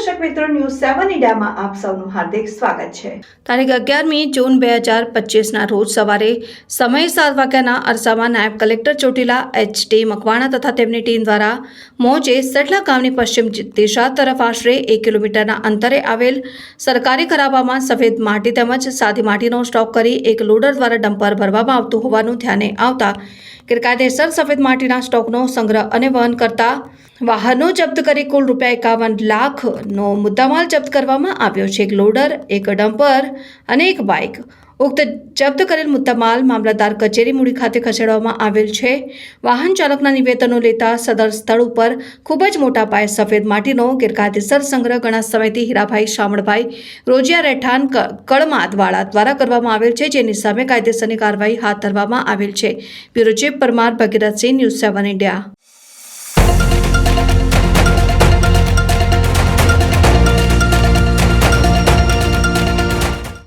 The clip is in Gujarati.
મિત્રો ન્યૂઝ સેવન ઇન્ડિયામાં આપ સૌનું હાર્દિક સ્વાગત છે. તારીખ અગિયારમી જૂન બે હજાર પચીસના રોજ સવારે સમય સાત વાગ્યાના અરસામાં નાયબ collector Chotila H T Makwana તથા તેમની ટીમ દ્વારા મોજે સેટલા ગામની પશ્ચિમ દિશા તરફ આશરે એક કિલોમીટરના અંતરે આવેલ સરકારી ખરાબામાં સફેદ માટી તેમજ સાદી માટીનો સ્ટોક કરી એક લોડર દ્વારા ડમ્પર ભરવામાં આવતું હોવાનું ધ્યાને આવતા ગેરકાયદેસર સફેદ માટીના સ્ટોકનો સંગ્રહ અને વહન કરતા વાહનો જપ્ત કરી કુલ રૂપિયા એકાવન લાખનો મુદ્દામાલ જપ્ત કરવામાં આવ્યો છે. એક લોડર, એક ડમ્પર અને એક બાઇક ઉક્ત જપ્ત કરેલ મુદ્દામાલ મામલતદાર કચેરી મૂડી ખાતે ખસેડવામાં આવેલ છે. વાહન ચાલકના નિવેદનો લેતા સદર સ્થળ ઉપર ખૂબ જ મોટા પાયે સફેદ માટીનો ગેરકાયદેસર સંગ્રહ ઘણા સમયથી હીરાભાઈ શામળભાઈ રોજિયા રહેઠાણ કળમાદવાળા દ્વારા કરવામાં આવેલ છે, જેની સામે કાયદેસરની કાર્યવાહી હાથ ધરવામાં આવેલ છે. Bureau chief Parmar Bhagirathsinh, news seven India.